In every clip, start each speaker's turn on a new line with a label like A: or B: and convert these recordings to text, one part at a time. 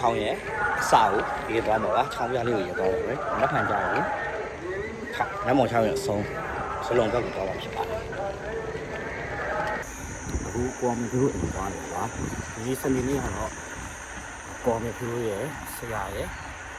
A: အာဒီလိုနဲ့ကနောက်မချောင်းရဲ့အစာကိုဒီသွားတော့လားချောင်းပြလေးကိုရသွားတော့ပဲနောက်ဖန်ကြရင်ထောက်နောက်မချောင်းရဲ့အဆုံးစလုံးဘက်ကိုသွားမှာဖြစ်ပါတယ်အခုကောမီတို့အိမ်သွားတယ်ပါဒီစနေနေ့ကတော့ကောမီတို့ရဲ့ဆရာရဲ့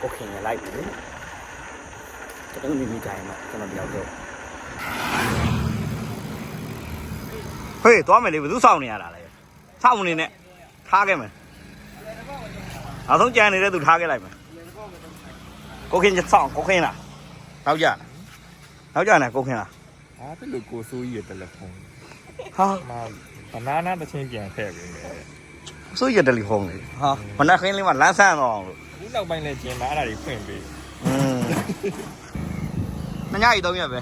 A: ကိုခင်ရလိုက်တယ်ကျွန်တော်နေနေကြရင်တော့ကျွန်တော်ပြောတော့ဟေးသွားမယ်လေဘယ်သူစောင့်နေရတာလဲစောင့်မနေနဲ့ထားခဲ့မယ် နောက်ဆုံးကြံနေတဲ့သူထားခဲ့လိုက်မယ်ကိုခင်စောင့်ကိုခင်လားနောက်ကြနောက်ကြနေကိုခင်လား
B: ဟာဘယ်လိုကိုစိုးကြီးရဲ့တယ်လီဖုန်း
A: ဟာ
B: မဘနာနာတစ်ချင်းပြန်ထည့်ပေးမယ်
A: ဆိုရတယ်လီဖုန်းလေဟာမနက်ခင်းလေးမှလမ်းဆန်းတော့အောင်လို့
B: ခုနောက်ပိုင်းလဲကျင်လာအဲ့ဒါတွေဖွင့်ပေး
A: อืมမညကြီးတော့ရပဲ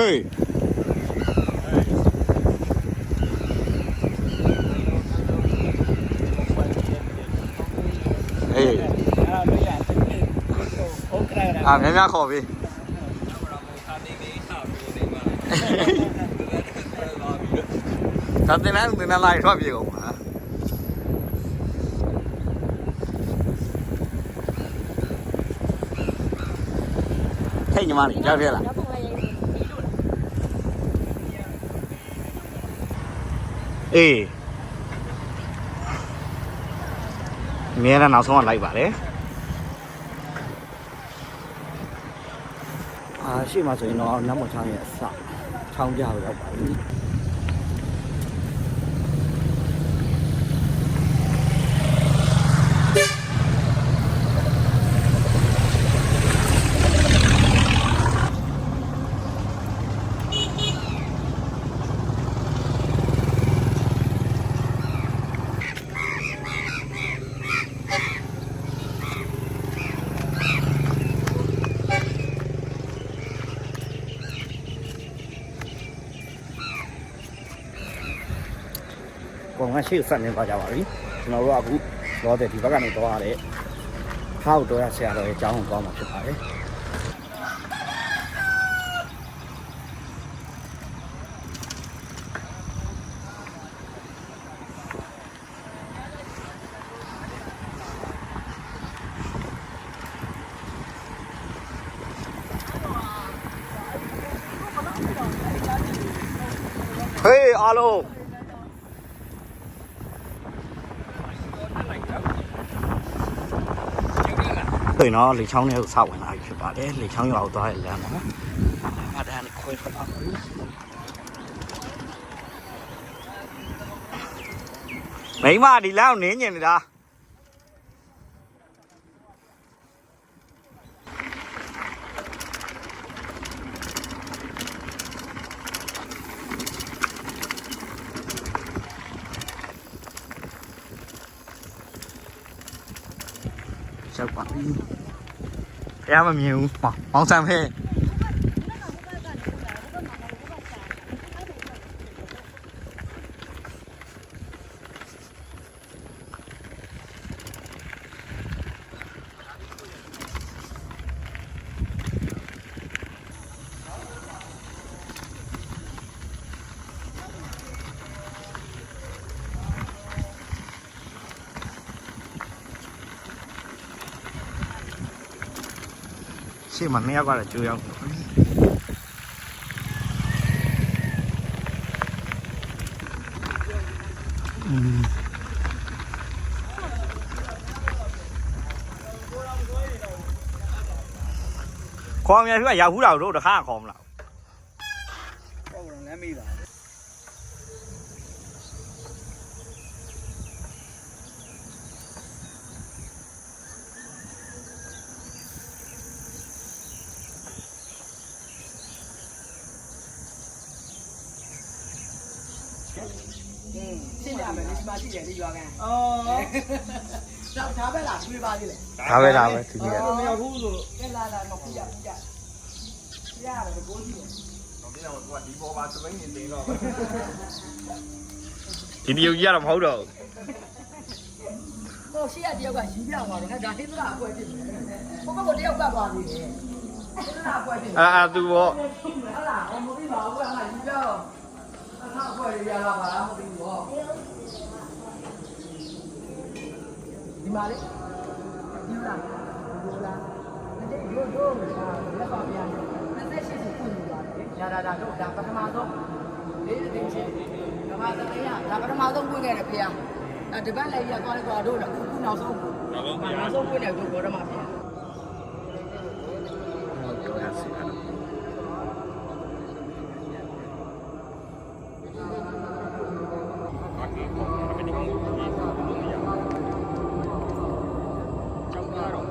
A: ဟေးအေးအာများများခေါ်ပြီဒါတင်နေတင်နေလိုက်ထွက်ပြေကုန်ပါဟဲ့ညီမလေးရောက်ပြလား အေးအမြဲတမ်းနောက်ဆုံးကလိုက်ပါလေအာရှိမှဆိုရင်တော့နတ်မချောင်းရဲ့အစချောင်းကြတော့ရောက်ပါပြီ ကောင်ကရှေ့ဆက်နေပါကြပါပြီကျွန်တော်တို့အခုလောတဲ့ဒီဘက်ကနေတော့ရတဲ့ဟောက်တော့ရဆရာတော်ရဲ့အကြောင်းကိုသွားမှာဖြစ်ပါတယ်ဟေးအားလုံး ဆိုရင်တော့လေချောင်းထဲကိုစဝင်လာပြီဖြစ်ပါတယ်လေချောင်းရွာကိုသွားရလမ်းနော်အတန်းခွဲထွက်ပါဘူးမိမဒီလမ်းကိုနင်းညင်နေတာ ဘုရားမမြင်ဘူးမောင် ရှေ့မှာနှစ်ယောက်ကတော့ကျိုးရောက်อืมခေါ်မြန်သူကရောက်ဘူးတာတို့တခါခေါ်မလား
C: ဟုတ်တယ်လမ်းမေးတာ
D: ဒီမှာရှိတယ်ဒီရွာကန်
C: အော်
D: တော့ဒါပဲလားတွေးပါလိမ့်မယ်
A: ဒါပဲဒါပဲဒီနေ့က
C: မရဘူးဆို
D: ကဲလာလာမပြရပြရရတယ်ကိုကြီးတယ်
B: ဒီပေါ်မှာသပိန်နေနေတော့
A: ဒီတရုတ်ကြီးကတော့မဟုတ်တော့
D: ဟိုတော့ရှေ့ကတယောက်ကရီးပြသွားတော့ငါဒါဟင်းသလားအကွက်ဖြစ်တယ်ဘုကကတယောက်ကသွားပြီလေဟင်းသလားအကွက်ဖြစ်
A: အာအာသူပေါ့
D: ဟုတ်လားမသိပါဘူးကွာငါရီးပြတော့အခါအကွက်ရလာပါလားမသိဘူးဟော ဒီမှာလေဒီလားဒီလားဒီတို့တို့လက်ပါပြန်တယ်28ဆိုပြင်သွားတယ်ဒါဒါဒါတို့ဒါပထမဆုံးလေးတင်ချင်းဓမ္မသတိယဒါပထမဆုံးပြင်ခဲ့တယ်ဖေ။အဲဒီဘက်လည်းရသွားတယ်ကွာတို့တော့ခုနောက်ဆုံးနောက်ဆုံးပြင်တယ်တို့ဘောရမှာပြန်
A: ပြောရစီအဲ့
B: ဘာကြီးပေါ့အမေဒီကောင်ကိုကြီးစားလို့မရဘူးကျောင်းသားတော့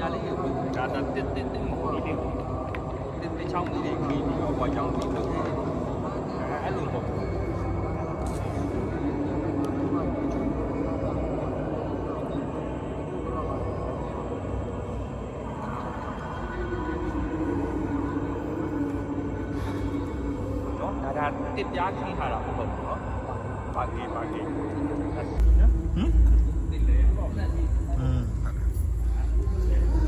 B: ရလေး ရုပ်ဒါတာတစ်တစ်တစ်မဟုတ်ဘူးလေတစ်တစ်ချောင်းကြီးတွေခီးပြီးတော့ဘာချောင်းကြီးလု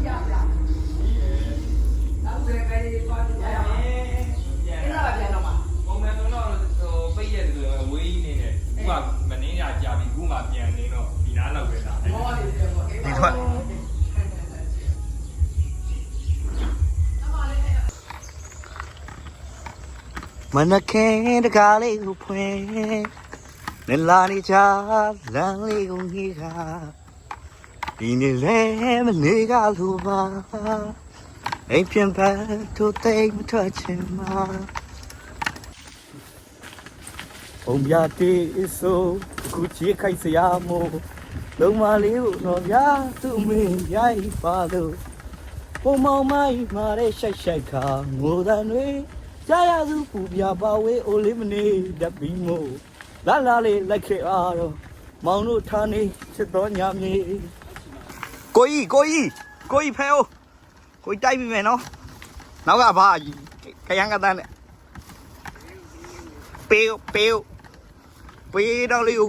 B: မဟုတ်ဘူးနော်ပါကေပါကေ
A: ဟမ်
B: တစ်လေ
A: อืม
D: နောက်ဆက်ပဲသွားကြရအောင်အဲ့ဒါပြန်တော့မှာ
B: ပုံမှန်တော့ဟိုပိတ်ရက်ဆိုဝေးကြီးနေတယ်ခုကမနေရကြာပြီခုမှပြန်နေတော့ဒီနားလောက်ပဲလား
D: ဘောလေးပြန်တော့
A: ဒီထွက်မနခင်တကားလေးကိုဖွင့်နေလာနေချလမ်းလေးကိုညှိက ဒီနေ့လဲမနေကလိုပါအိမ်ပြန်ပါတို့တိတ်မထွက်ချင်မှာဘုံပြတေးဆိုအခုချေခိုက်စရာမို့လုံးမလေးကိုတော့ပြသူ့မင်းရိုက်ပါလို့ပုံမောင်မိုင်းမာတဲ့ရှိုက်ရှိုက်ခါငိုတဲ့တွေကြာရစုပူပြပါဝေးအိုလေးမနေတတ်ပြီးမို့လာလာလေးလိုက်ခဲ့အားတော့မောင်တို့ထားနေချစ်တော်ညာမြေ ကိုကြီးကိုကြီးကိုကြီးဖဲအိုကိုကြီးတိုက်ပြီမယ်နော်နောက်ကဘာခရမ်းကတန်းနဲ့ပေပေပေတော့လေး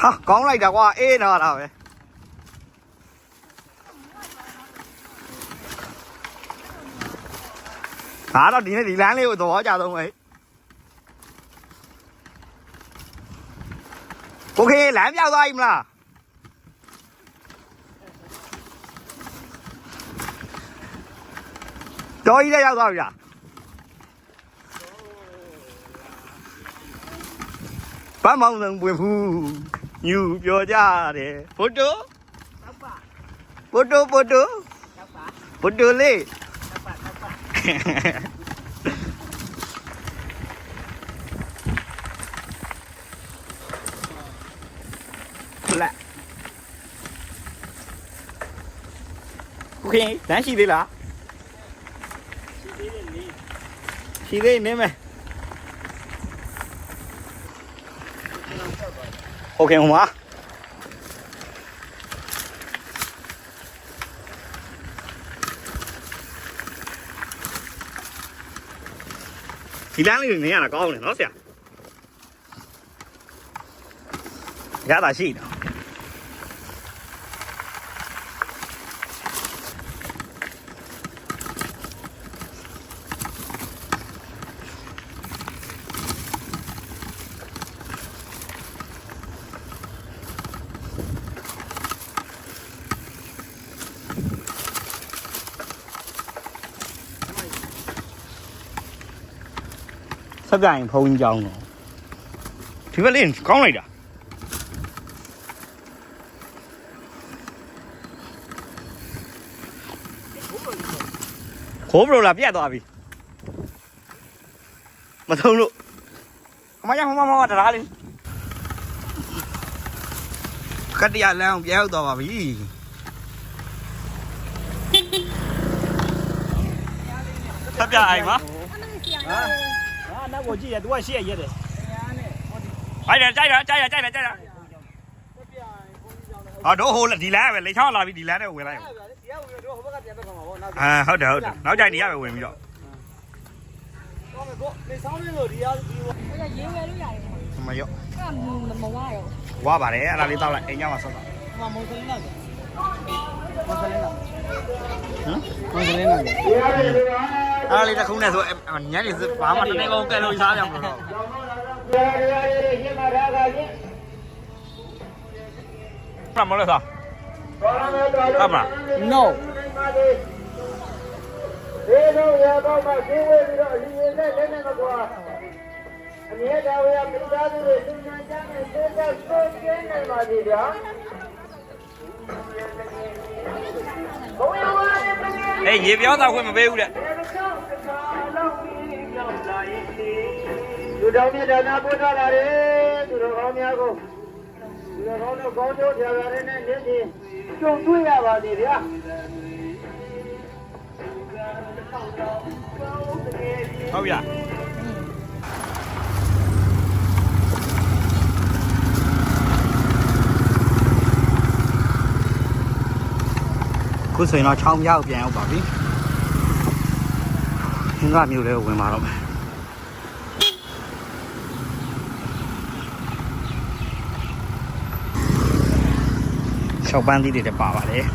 A: ဦးပေတော့လေးဦးကဲတွေ့လားကျွန်တော်မပြောဘူးလားအခုလမ်းဆုံးသွားပြီ ဟာကောင်းလိုက်တာကွာအေးနာတာပဲဟာတော့ဒီနေ့ဒီလမ်းလေးကိုသဘောကျဆုံးပဲโอเคလမ်းပြောက်သွားပြီမလားတော်ကြီးလည်းရောက်သွားပြီလားဘာမောင်စံပွင့်ဖူး ညူပြောကြတယ်ဖိုတို
D: တော့ပါ
A: ဖိုတိုဖိုတို
D: တော့ပါ
A: ဖိုတိုလေး
D: တော့
A: ஓகேங்கம்மா thì đáng người này là con này nó sẽ. Gã bà xịn ကင်ဖုံးကြောင်းတော့ဒီဘက်လေးကောင်းလိုက်တာခိုးဘလိုလာပြတ်သွားပြီမထုံလို့အမရမမမတရားလေးကတရလမ်းအောင်ပြောက်သွားပါပြီဆက်ပြအိုင်ပါ ဒီလမ်းနဲ့ဝင်လိုက်
C: ဒီကဝင်တော့ဟိုဘက်ကပြန်တက်မှာပေါ့နောက်
A: အာဟုတ်တယ်ဟုတ်တယ်နောက်ကြိုက်နေရပဲဝင်ပြီးတော့
C: တော့မယ်ကိုနေဆောင်နေလို့ဒီဟာဒီ
E: ရေဝယ်လို့ရတယ်
A: မရော့
E: ကမမဝါတော့
A: ဝါပါတယ်အဲ့ဒါလေးတောက်လိုက်အိမ်ညမှာဆော့တာ
C: ဟိုမော်စလင်းလာမော်စလင်းလာ
A: ဟမ်
C: မော်စလင်းလာ
A: အဲ့ဒါလေးတစ်ခုနဲ့ဆိုညနေဘာမှတနေ့ကုန်ကဲလို့စားကြမှာတော့ဖမလို့စားဖမ
C: no
F: ဒီလိုရတော့မှရှင်းဝေးပြီးတော့အရင်နဲ့လက်နဲ့မကွာအမြဲတမ်းဝေးမိသားစုတွေသူညာချမ်းနဲ့စိတ်သက်ဆိုးကျင်းနေပါသေးဗျာဘုရားဝါရဲ့ပညာ
A: အေးရေပြောတော့ခွင့်မပေးဘူးတဲ့
F: လူတော်မြတ်ဒါနာပို့ထားလာတယ်သူတော်ကောင်းများကိုသူတော်ကောင်းတို့ကောင်းကျိုးတရားရတဲ့နေ့နေ့စဉ်ကြုံတွေ့ရပါသေးဗျာ
A: ဟုတ်ရ ခုဆိုရင်တော့ချောင်းပြောက်ပြန်ရောက်ပါပြီဟင်းကမြို့လေးကိုဝင်มาတော့မယ်၆ပန်းသီးတွေတက်ပါပါတယ်